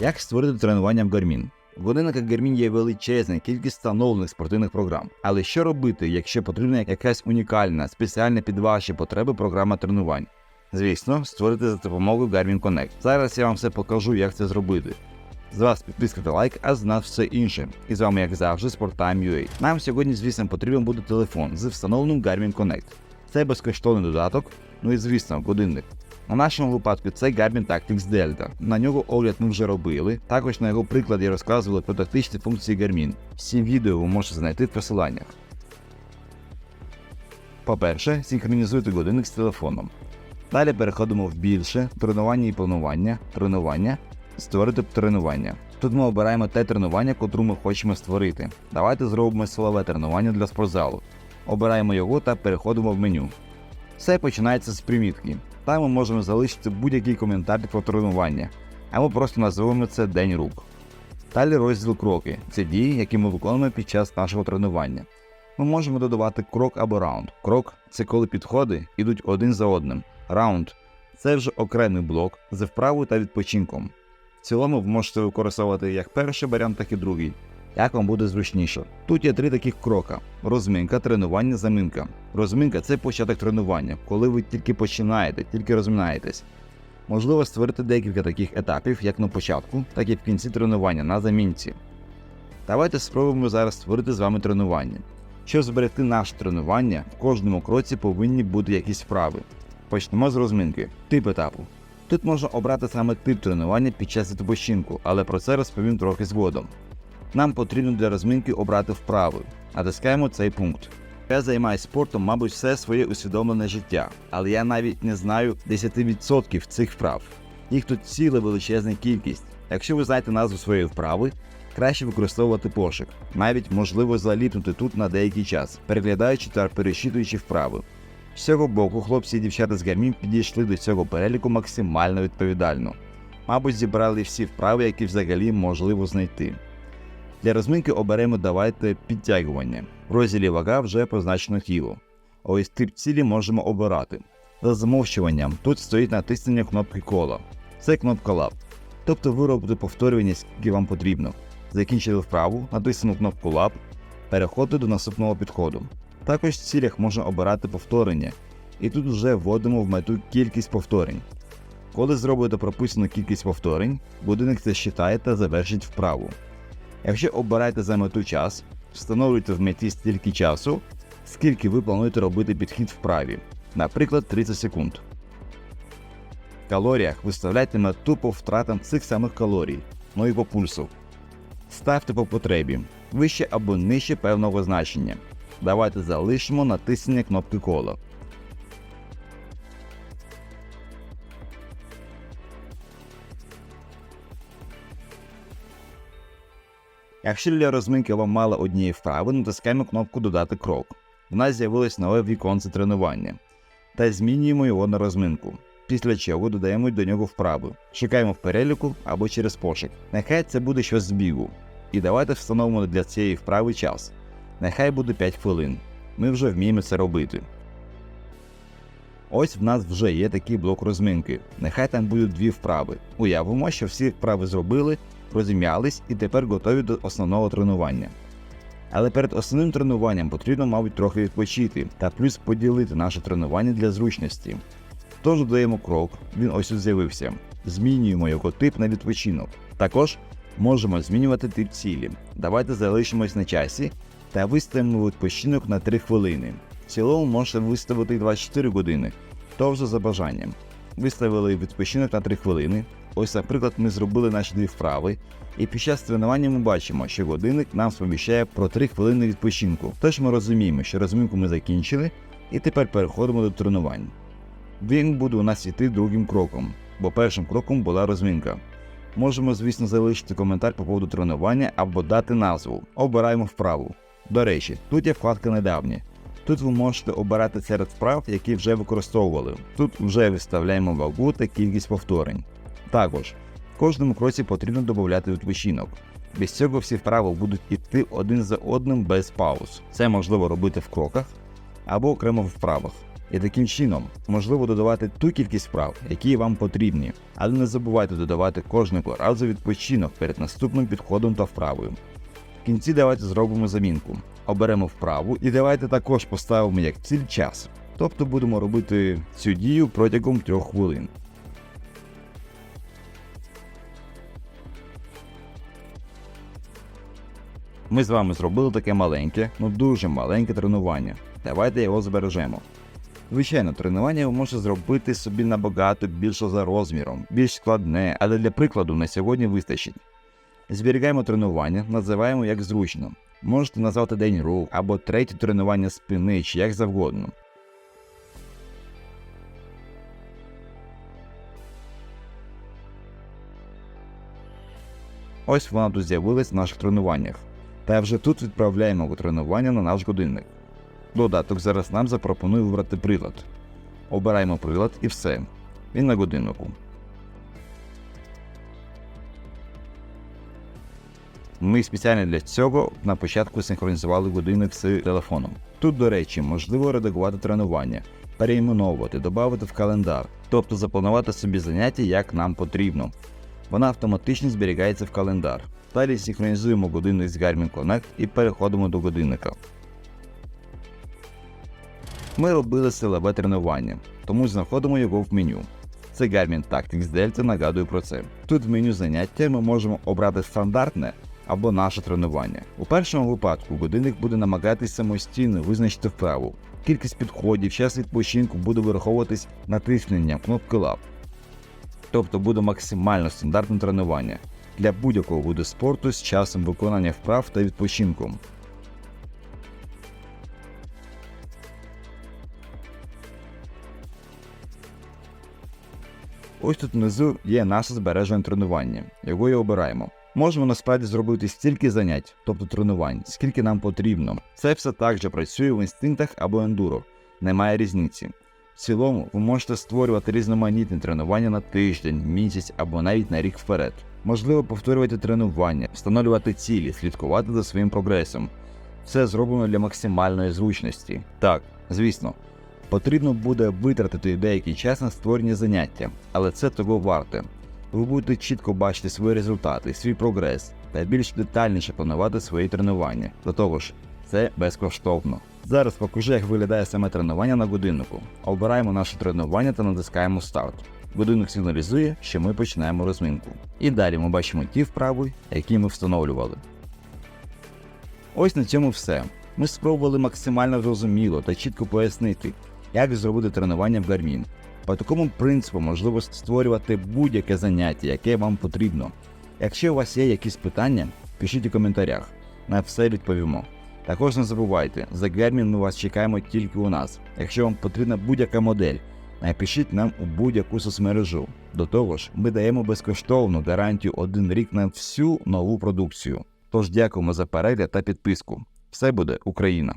Як створити тренування в Garmin? В годинниках Garmin є величезна кількість встановлених спортивних програм. Але що робити, якщо потрібна якась унікальна, спеціальна під ваші потреби програма тренувань? Звісно, створити за допомогою Garmin Connect. Зараз я вам все покажу, як це зробити. З вас підписка та лайк, а з нас все інше. І з вами, як завжди, Sporttime.ua. Нам сьогодні, звісно, потрібен буде телефон з встановленим Garmin Connect. Це безкоштовний додаток, ну і звісно, годинник. На нашому випадку це Garmin Tactics Delta. На нього огляд ми вже робили. Також на його прикладі розказували про тактичні функції Garmin. Всі відео ви можете знайти в посиланнях. По-перше, синхронізуйте годинник з телефоном. Далі переходимо в більше тренування і планування, тренування, створити тренування. Тут ми обираємо те тренування, котру ми хочемо створити. Давайте зробимо силове тренування для спортзалу. Обираємо його та переходимо в меню. Все починається з примітки. Там ми можемо залишити будь-який коментар про тренування, або просто називаємо це День рук. Далі розділ кроки це дії, які ми виконуємо під час нашого тренування. Ми можемо додавати крок або раунд. Крок це коли підходи йдуть один за одним. Раунд це вже окремий блок з вправою та відпочинком. В цілому ви можете використовувати як перший варіант, так і другий. Як вам буде зручніше. Тут є три таких крока: розминка, тренування, заминка. Розминка це початок тренування, коли ви тільки починаєте, тільки розминаєтесь. Можливо створити декілька таких етапів, як на початку, так і в кінці тренування на замінці. Давайте спробуємо зараз створити з вами тренування. Щоб зберегти наше тренування, в кожному кроці повинні бути якісь вправи. Почнемо з розминки. Тип етапу. Тут можна обрати саме тип тренування під час відпочинку, але про це розповім трохи згодом. Нам потрібно для розминки обрати вправи. Натискаємо цей пункт. Я займаюся спортом, мабуть, все своє усвідомлене життя, але я навіть не знаю 10% цих вправ. Їх тут ціла величезна кількість. Якщо ви знаєте назву своєї вправи, краще використовувати пошук. Навіть можливо заліпнути тут на деякий час, переглядаючи та перечитуючи вправи. З цього боку, хлопці і дівчата з Garmin підійшли до цього переліку максимально відповідально. Мабуть, зібрали всі вправи, які взагалі можливо знайти. Для розминки оберемо давайте підтягування. В розділі вага вже позначено тіло. Ось тип цілі можемо обирати. За замовчуванням тут стоїть натиснення кнопки кола. Це кнопка лап. Тобто ви робите повторювання, скільки вам потрібно. Закінчили вправу, натиснув кнопку лап, переходите до наступного підходу. Також в цілях можна обирати повторення, і тут вже вводимо в мету кількість повторень. Коли зробите прописану кількість повторень, будинок це та завершить вправу. Якщо обираєте за мету час, встановлюйте в меті стільки часу, скільки ви плануєте робити підхід вправі, наприклад, 30 секунд. В калоріях виставляйте мету по втратам цих самих калорій, ну і по пульсу. Ставте по потребі, вище або нижче певного значення. Давайте залишимо натиснення кнопки кола. Якщо для розминки вам мало однієї вправи, натискаємо кнопку Додати крок. У нас з'явилось нове віконце тренування. Та змінюємо його на розминку. Після чого додаємо до нього вправи. Шукаємо в переліку або через пошук. Нехай це буде щось з бігу. І давайте встановимо для цієї вправи час. Нехай буде 5 хвилин. Ми вже вміємо це робити. Ось в нас вже є такий блок розминки. Нехай там будуть дві вправи. Уявимо, що всі вправи зробили, розім'ялись і тепер готові до основного тренування. Але перед основним тренуванням потрібно, мабуть, трохи відпочити та плюс поділити наше тренування для зручності. Тож додаємо крок, він ось тут з'явився. Змінюємо його тип на відпочинок. Також можемо змінювати тип цілі. Давайте залишимось на часі та виставимо відпочинок на 3 хвилини. В цілому можете виставити 24 години, то за бажанням. Виставили відпочинок на 3 хвилини. Ось, наприклад, ми зробили наші дві вправи, і під час тренування ми бачимо, що годинник нам сповіщає про 3 хвилини відпочинку. Тож ми розуміємо, що розминку ми закінчили, і тепер переходимо до тренувань. Він буде у нас йти другим кроком, бо першим кроком була розминка. Можемо, звісно, залишити коментар по поводу тренування або дати назву. Обираємо вправу. До речі, тут є вкладка недавнє. Тут ви можете обирати серед вправ, які вже використовували. Тут вже виставляємо вагу та кількість повторень. Також в кожному кроці потрібно додати відпочинок. Без цього всі вправи будуть йти один за одним без пауз. Це можливо робити в кроках або окремо в вправах. І таким чином можливо додавати ту кількість вправ, які вам потрібні, але не забувайте додавати кожного разу відпочинок перед наступним підходом та вправою. В кінці давайте зробимо замінку. Оберемо вправу і давайте також поставимо як ціль час. Тобто будемо робити цю дію протягом 3 хвилин. Ми з вами зробили таке маленьке, ну дуже маленьке тренування. Давайте його збережемо. Звичайно, тренування ви можете зробити собі набагато більше за розміром, більш складне, але для прикладу на сьогодні вистачить. Зберігаємо тренування, називаємо як зручно. Можете назвати день рук або третє тренування спини чи як завгодно. Ось вона тут з'явилась в наших тренуваннях. Та вже тут відправляємо тренування на наш годинник. Додаток зараз нам запропонує вибрати прилад. Обираємо прилад і все. Він на годиннику. Ми спеціально для цього на початку синхронізували годинник з телефоном. Тут, до речі, можливо редагувати тренування, переіменовувати, додати в календар, тобто запланувати собі заняття як нам потрібно. Вона автоматично зберігається в календар. Далі синхронізуємо годинник з Garmin Connect і переходимо до годинника. Ми робили силове тренування, тому знаходимо його в меню. Це Garmin Tactics Delta нагадую про це. Тут в меню заняття ми можемо обрати стандартне або наше тренування. У першому випадку годинник буде намагатись самостійно визначити вправу. Кількість підходів, час відпочинку буде вираховуватись натисненням кнопки лап. Тобто буде максимально стандартне тренування для будь-якого виду спорту з часом виконання вправ та відпочинком. Ось тут внизу є наше збережене тренування, його і обираємо. Можемо насправді зробити стільки занять, тобто тренувань, скільки нам потрібно. Це все також працює в інстинктах або ендуро, немає різниці. В цілому ви можете створювати різноманітні тренування на тиждень, місяць або навіть на рік вперед. Можливо повторювати тренування, встановлювати цілі, слідкувати за своїм прогресом. Все зроблено для максимальної зручності. Так, звісно, потрібно буде витратити деякий час на створення заняття, але це того варте. Ви будете чітко бачити свої результати, свій прогрес та більш детальніше планувати свої тренування. До того ж, це безкоштовно. Зараз покажу, як виглядає саме тренування на годиннику. Обираємо наше тренування та натискаємо старт. Годинник сигналізує, що ми починаємо розминку. І далі ми бачимо ті вправи, які ми встановлювали. Ось на цьому все. Ми спробували максимально зрозуміло та чітко пояснити, як зробити тренування в Garmin. По такому принципу можливо створювати будь-яке заняття, яке вам потрібно. Якщо у вас є якісь питання, пишіть у коментарях, на все відповімо. Також не забувайте, за Garmin ми вас чекаємо тільки у нас. Якщо вам потрібна будь-яка модель, напишіть нам у будь-яку соцмережу. До того ж, ми даємо безкоштовну гарантію один рік на всю нову продукцію. Тож дякуємо за перегляд та підписку. Все буде Україна!